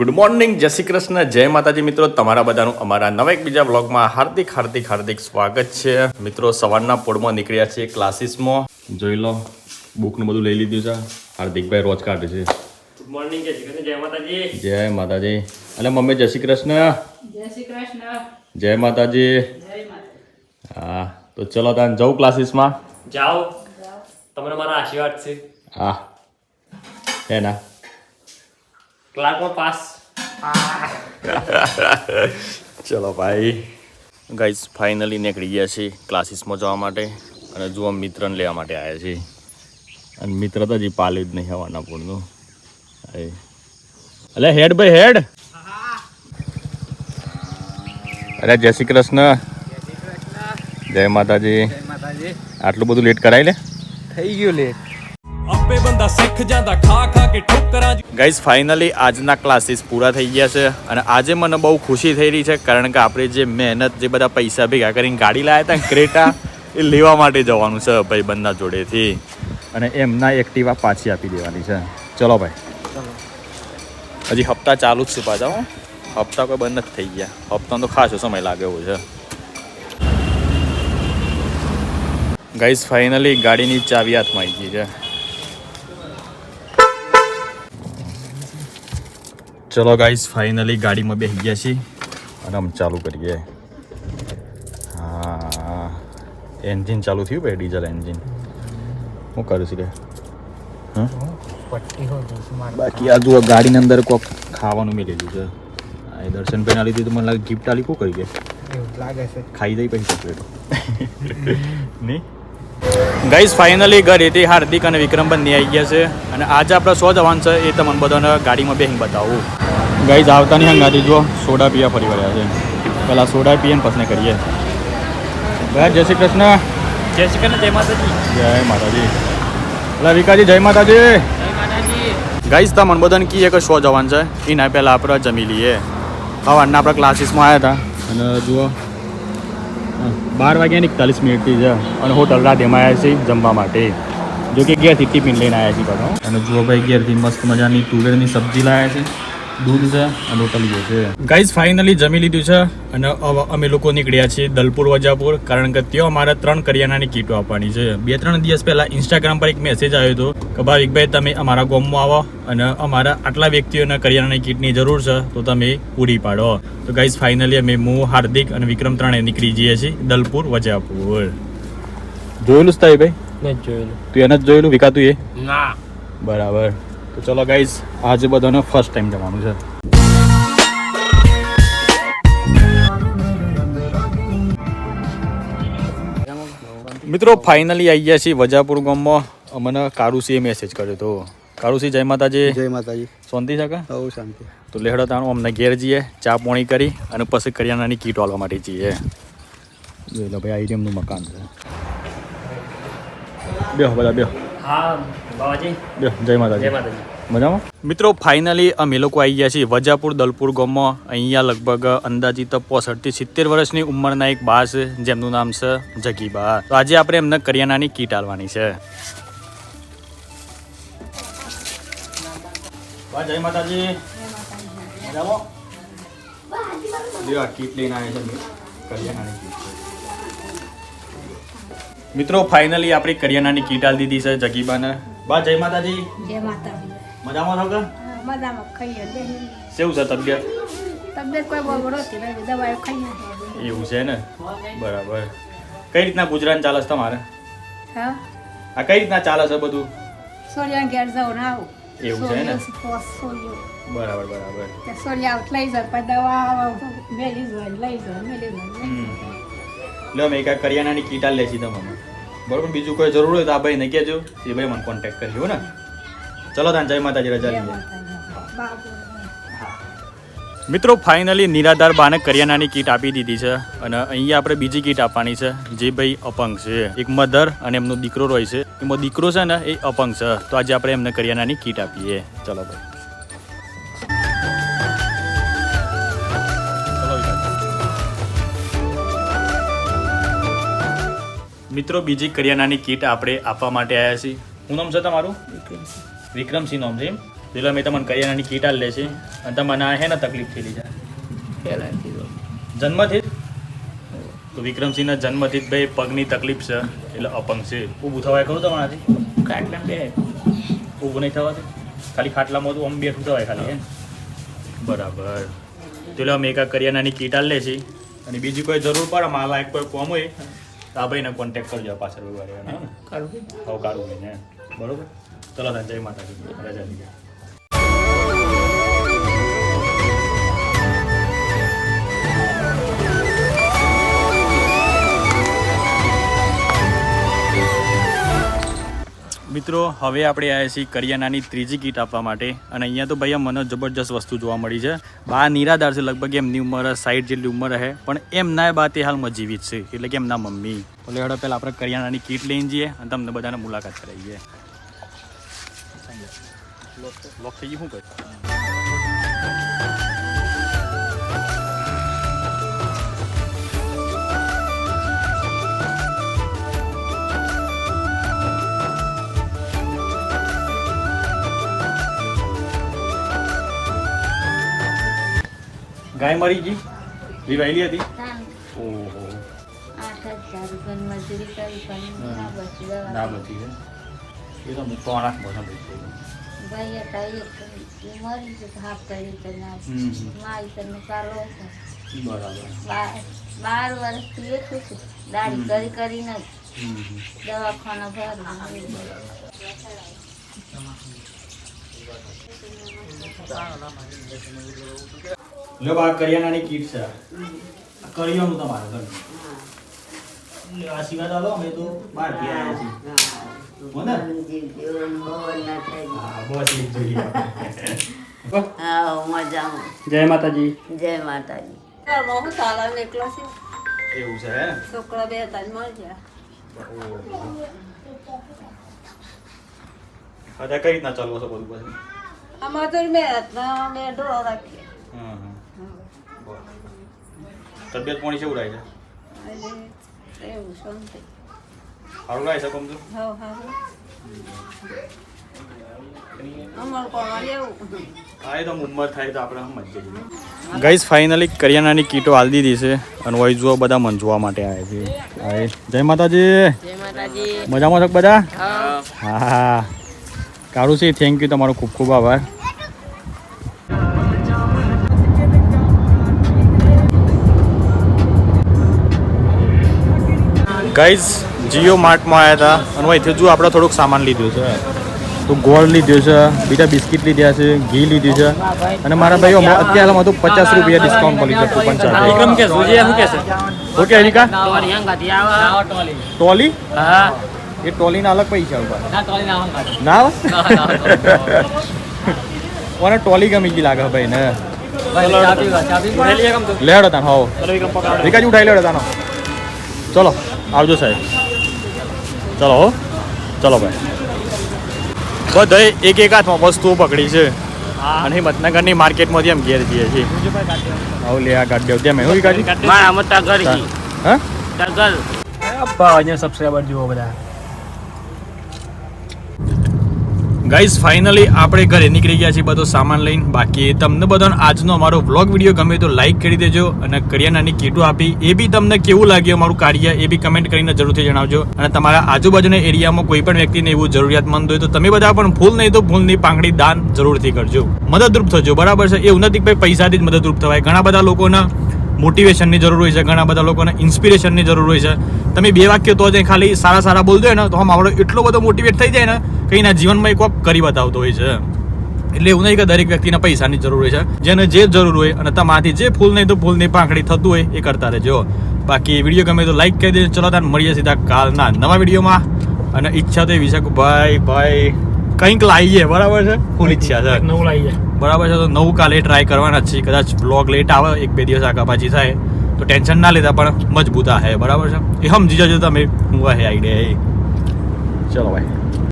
Good morning જય શ્રી કૃષ્ણ જય માતાજી મિત્રો. તમારા બધાનું અમારા નવા એક બીજા બ્લોગમાં હાર્દિક હાર્દિક હાર્દિક સ્વાગત છે. મિત્રો સવારના પોળમાં નીકળ્યા છીએ ક્લાસીસમાં. જોઈ લો બુકનું બધું લઈ લીધું છે. હાર્દિકભાઈ રોજ કાઢે છે. ગુડ મોર્નિંગ જય શ્રી કૃષ્ણ જય માતાજી. જય માતાજી. અને મમ્મી જય શ્રી કૃષ્ણ. જય શ્રી કૃષ્ણ. જય માતાજી. હા તો ચલો તાન જાઉં ક્લાસીસમાં? જાઓ. તમને મારા આશીર્વાદ છે. હા. હે ના. ક્લાર્કમાં પાસ ચલો ભાઈ. ગાઈઝ ફાઇનલી નીકળી ગયા છે ક્લાસીસમાં જવા માટે અને જુઓ મિત્રને લેવા માટે આવ્યા છીએ. અને મિત્ર તો હજી પાલ્યું જ નહીં હવાના પૂરનું. અલે હેડ ભાઈ હેડ. અરે જય શ્રી કૃષ્ણ. જય માતાજી. માતાજી. આટલું બધું લેટ કરાય લે? થઈ ગયું લેટ ਆਪੇ ਬੰਦਾ ਸਿੱਖ ਜਾਂਦਾ ਖਾ ਖਾ ਕੇ ਠੋਕਰਾਂ 'ਚ ગાઈઝ ફાઇનલી આજના ક્લાસીસ પૂરા થઈ ગયા છે અને આજે મને બહુ ખુશી થઈ રહી છે કારણ કે આપણે જે મહેનત જે બધા પૈસા ભેગા કરીને ગાડી લાવ્યા હતા ને ક્રેટા એ લેવા માટે જવાનું છે ભાઈ બંધા જોડેથી અને એમના એક્ટિવા પાછી આપી દેવાની છે ચલો ભાઈ હજી હપ્તા ચાલુ જ છે પાછા હો. હપ્તા કોઈ બંધ નથી થઈ ગયા હપ્તાનો તો ખાસો સમય લાગે એવો છે ગાઈઝ ફાઇનલી ગાડીની ચાવી હાથમાં આવી ગઈ છે ચલો ગાઈસ ફાઇનલી ગાડીમાં બેસી ગયા છીએ. અને આમ ચાલુ કરીએ હા. એન્જિન ચાલુ થયું ભાઈ ડીઝલ એન્જિન હું કરું છું માર બાકી આ જુઓ ગાડીની અંદર કોક ખાવાનું મેળેલું છે. આ એ દર્શનભાઈ ના લીધું તો મને લાગે ગિફ્ટ આલી શું કરી લાગે છે. ખાઈ દઈ પછી ચોકલેટ નહીં? ગાઈઝ ફાઇનલી ઘરેથી હાર્દિક અને વિક્રમ બંને આવી ગયા છે. અને આજે આપણે સો જવાન છે એ તમને બધાને ગાડીમાં બેહીને બતાવું. ગાઈઝ આવતાની હંગાથી જો સોડા પીવા ફરી વળ્યા છે. પહેલાં સોડા પીએ ને પછી કરીએ. ભાઈ જય શ્રી કૃષ્ણ. જય શ્રી કૃષ્ણ જય માતાજી. જય માતાજી. પેલા વિકાજી જય માતાજી. ગાઈઝ તા મનબોધન કી એક શો જવાન છે? એના પહેલાં આપણે જમી લઈએ. સવારના આપણે ક્લાસીસમાં આવ્યા હતા અને જુઓ બાર વાગ્યાની એકતાલીસ મિનિટથી છે. અને હોટલ રાધેમાં આવ્યા છીએ જમવા માટે. જો કે ઘેરથી ટિફિન લઈને આવ્યા છીએ બધા અને જુઓ ભાઈ ઘેરથી મસ્ત મજાની તુવેરની સબ્જી લાવ્યા છે. દૂધ છે અને રોટલીઓ છે. ગાઈઝ ફાઇનલી જમી લીધું છે અને હવે અમે લોકો નીકળ્યા છીએ દલપુર વજાપુર કારણ કે ત્યાં અમારે ત્રણ કરિયાણાની કીટો આપવાની છે. બે ત્રણ દિવસ પહેલા ઇન્સ્ટાગ્રામ પર એક મેસેજ આવ્યો હતો કે ભાવિકભાઈ તમે અમારા ગામમાં આવો અને અમારા આટલા વ્યક્તિઓને કરિયાણાની કીટની જરૂર છે તો તમે પૂરી પાડો. તો ગાઈઝ ફાઇનલી અમે હું હાર્દિક અને વિક્રમ ત્રણે નીકળી જઈએ છીએ દલપુર વજાપુર. જોયેલું જ થાય ભાઈ? ને જોયેલું. તું એને જ જોયેલું? વિકાતું એ ના. બરાબર. તો ચલો ગાઈઝ આજે બધાને ફર્સ્ટ ટાઈમ જવાનું છે. મિત્રો ફાઇનલી આવી ગયા છીએ વજાપુર ગામમાં. મને કારુસીએ મેસેજ કર્યો હતો કારુસી જય માતાજી. જય માતાજી. શાંતિ છે કા બહુ શાંતિ. તો લેહડા તાણું અમને ઘેર જઈએ ચા પોણી કરી અને પછી કરિયાણાની કીટ વાળવા માટે જઈએ. જોઈ લો ભાઈ આ એમનું મકાન છે. બેહો બધા બેહો. હા બાબાજી જય માતાજી. જય માતાજી. મજામાં? મિત્રો ફાઇનલી અમે લોકો આવી ગયા છીએ વજાપુર દલપુર ગામમાં. અહીંયા લગભગ અંદાજિત પોસઠથી સિત્તેર વર્ષની ઉંમરના એક બા છે જેમનું નામ છે જગીબા. તો આજે આપણે એમને કરિયાણાની કીટ આલવાની છે. જય માતાજી. મજામાં? કીટ લઈને આવ્યા છે કરિયાણાની છે મિત્રો ફાઇનલી આપણી કરિયાણાની કીટ આલ દીધી છે જગીબાને. બા જય માતાજી. જય માતાજી. મજામાં છો કે? મજામાં. ખાઈએ. કેવું છે તબિયત? તબિયત કોઈ બરોબર હતી દવાઓ ખાઈએ એવું છે ને? બરાબર. કઈ રીતના ગુજરાન ચાલે છે તમારે? હા? આ કઈ રીતના ચાલે છે બધું? સોરિયા ઘેર જાવ ના આવું. એવું છે ને? બરાબર બરાબર. સોરિયા લઈ પછી દવા મેલી જાય લઈ જાય મેલી જાય લો મેં કાંઈ કરિયાણાની કીટા લેશી તમને બરાબર બીજું કોઈ જરૂર હોય તો આ ભાઈને કહેજો. એ ભાઈ મને કોન્ટેક્ટ કરજો ને. ચલો તાન, જય માતાજી, રજા બાપુ મિત્રો ફાઇનલી નિરાધાર બાને કરિયાણાની કીટ આપી દીધી છે અને અહીંયા આપણે બીજી કીટ આપવાની છે, જે ભાઈ અપંગ છે. એક મધર અને એમનો દીકરો હોય છે. એમાં દીકરો છે ને, એ અપંગ છે. તો આજે આપણે એમને કરિયાણાની કીટ આપીએ. ચલો ભાઈ. મિત્રો બીજી કરિયાણાની કીટ આપણે આપવા માટે આવ્યા છીએ. શું નામ છે તમારું? વિક્રમસિંહ નામ છે એમ. પેલા મેં તમને કરિયાણાની કીટ આલ લે છે. અને તમને આ હે ને તકલીફ થયેલી છે? જન્મથી તો વિક્રમસિંહના જન્મથી જ ભાઈ પગની તકલીફ છે એટલે અપંગ છે. ઊભું થવાય ખરું તમારાથી? ખાટલા બે. ઊભું નહીં થવાથી? ખાલી ખાટલામાં તો આમ બેઠું થવાય ખાલી બરાબર. તો એટલે અમે એક કરિયાણાની કીટ આલ લે છે અને બીજી કોઈ જરૂર પડે મારા લાયક કોઈ કોમ હોય તો આ ભાઈને કોન્ટેક્ટ કરજો પાછળ રવિવારે હવે કાઢું. ભાઈને. બરોબર? ચલો જય માતાજી રજા. લીધે મિત્રો, હવે આપણે આવ્યા છીએ કરિયાનાની ત્રીજી કીટ આપવા માટે અને અહીંયા તો ભાઈ મને જબરજસ્ત વસ્તુ જોવા મળી છે. બા નિરાધાર છે, લગભગ એમની ઉંમર, સાઈઠ જેટલી ઉંમર રહે પણ એમના બા તે હાલમાં જીવિત છે, એટલે કે એમના મમ્મી. એટલે લેવડો પહેલાં આપણે કરિયાનાની કીટ લઈને જઈએ અને તમને બધાને મુલાકાત કરાવીએ. લોક થઈ ગયું શું કહે ગાય મરી ગઈ? વિવાયેલી હતી? ઓહો. ના બચી બચી ગઈ એ તો મૂકવા વાળા મોટા ભાઈ ભાઈ હતા એક એ મરી ગયું હાફ કરી તો ના હમ હમ. માઈ બરાબર. બાર વર્ષથી એ છું. દાઢી કરી કરીને. દવાખાના ભરું લો બા કરિયાણાની કીટ છે. આ કરિયાણું તમારે ઘર. લે આશીર્વાદ આલો અમે તો બહારથી આવ્યા છીએ. હો ને? હા બસ એ જોઈએ. મજામાં. જય માતાજી. જય માતાજી. બહુ સારા નીકળો છે. એવું છે હે? છોકરા બે ત્રણ મળી ગયા. કઈ રીતના ચાલવો છો બધું પછી? આમાં તો મેં ડોળો રાખીએ. બરાબર. તબિયત પાણી કેવું રહે છે? એવું શાંતિ સારું રહે છે કમતું હા ગાઈઝ ફાઇનલી કરિયાણાની કીટો હાલ દીધી છે અને વહી જુઓ બધા મંજવા માટે આવ્યા છે. જય માતાજી. જય માતાજી. મજામાં છો બધા? હા. હા કારું છે. થેન્ક યુ તમારો ખૂબ ખૂબ આભાર. ગાઈઝ જીઓ માર્ટમાં આવ્યા હતા અને અહીંથી જો આપણે થોડુંક સામાન લીધું છે. તો ગોળ લીધું છે બીજા બિસ્કિટ લીધા છે ઘી લીધું છે. અને મારા ભાઈઓ અત્યારમાં તો પચાસ રૂપિયા ડિસ્કાઉન્ટ મળી જતું કે ઓકે અનિકા? ટોલી. હા. એ ટોલીના અલગ પૈસા ઉપર ના હું? મને ટોલી. ગમી ગઈ લાગે ભાઈ ને લેડો તાન હોવ ચલો વિક્રમ પકડ. વિકાજી ઉઠાઈ લેડો તાનો ચલો. આવજો સાહેબ. ચલો હો. ચલો ભાઈ. બધા એક એક હાથમાં વસ્તુઓ પકડી છે. અને હિંમતનગરની માર્કેટમાંથી એમ ઘેર જઈએ છીએ. આવું લે આ ગાડી દેવ તેમ હું વિકાજી મારા મત ટગર હા? ટગર. અહીંયા સબસ્ક્રાઈબર જુઓ બધા. ગાઈઝ ફાઇનલી આપણે ઘરે નીકળી ગયા છીએ બધો સામાન લઈને. બાકી તમને બધાને આજનો અમારો વ્લોગ વીડિયો ગમે તો લાઈક કરી દેજો અને કરિયાણાની કીટો આપી. એ બી તમને કેવું લાગ્યું અમારું કાર્ય એ બી કમેન્ટ કરીને જરૂરથી જણાવજો. અને તમારા આજુબાજુના એરિયામાં કોઈ પણ વ્યક્તિને એવું જરૂરિયાતમંદ હોય તો તમે બધા પણ ફૂલ નહીં તો ફૂલની પાંખડી દાન જરૂરથી કરજો. મદદરૂપ થજો. બરાબર છે? એવું નથી કે ભાઈ પૈસાથી જ મદદરૂપ થવાય. ઘણા બધા લોકોના મોટિવેશનની જરૂર હોય છે, ઘણા બધા લોકોને ઇન્સ્પિરેશનની જરૂર હોય છે. તમે બે વાક્ય તો જ ખાલી સારા સારા બોલતો હોય ને, તો આમ આપણો એટલો બધો મોટિવેટ થઈ જાય ને, કે એના જીવનમાં એક કોક કરી બતાવતો હોય છે. એટલે એવું નહીં કે દરેક વ્યક્તિને પૈસાની જરૂર હોય છે. જેને જે જરૂર હોય અને તમારાથી જે ફૂલ નહીં તો ફૂલની પાંખડી થતું હોય એ કરતા રહેજો. બાકી વીડિયો ગમે તો લાઈક કરી દેજો. ચલો તાર મળીએ સીધા કાલના નવા વિડીયોમાં. અને ઈચ્છા તો એવી છે ભાઈ ભાઈ, કંઈક લાવીએ બરાબર છે? ફૂલ ઈચ્છા છે. નવું લાવીએ બરાબર છે, તો નવું કાલે ટ્રાય કરવાના જ છે કદાચ બ્લોગ લેટ આવે, એક બે દિવસ આગા પાછી થાય, તો ટેન્શન ના લેતા, પણ મજબૂતા હે, બરાબર છે? એ સમજી જજો તમે, હું હે આઈડિયા એ. ચલો ભાઈ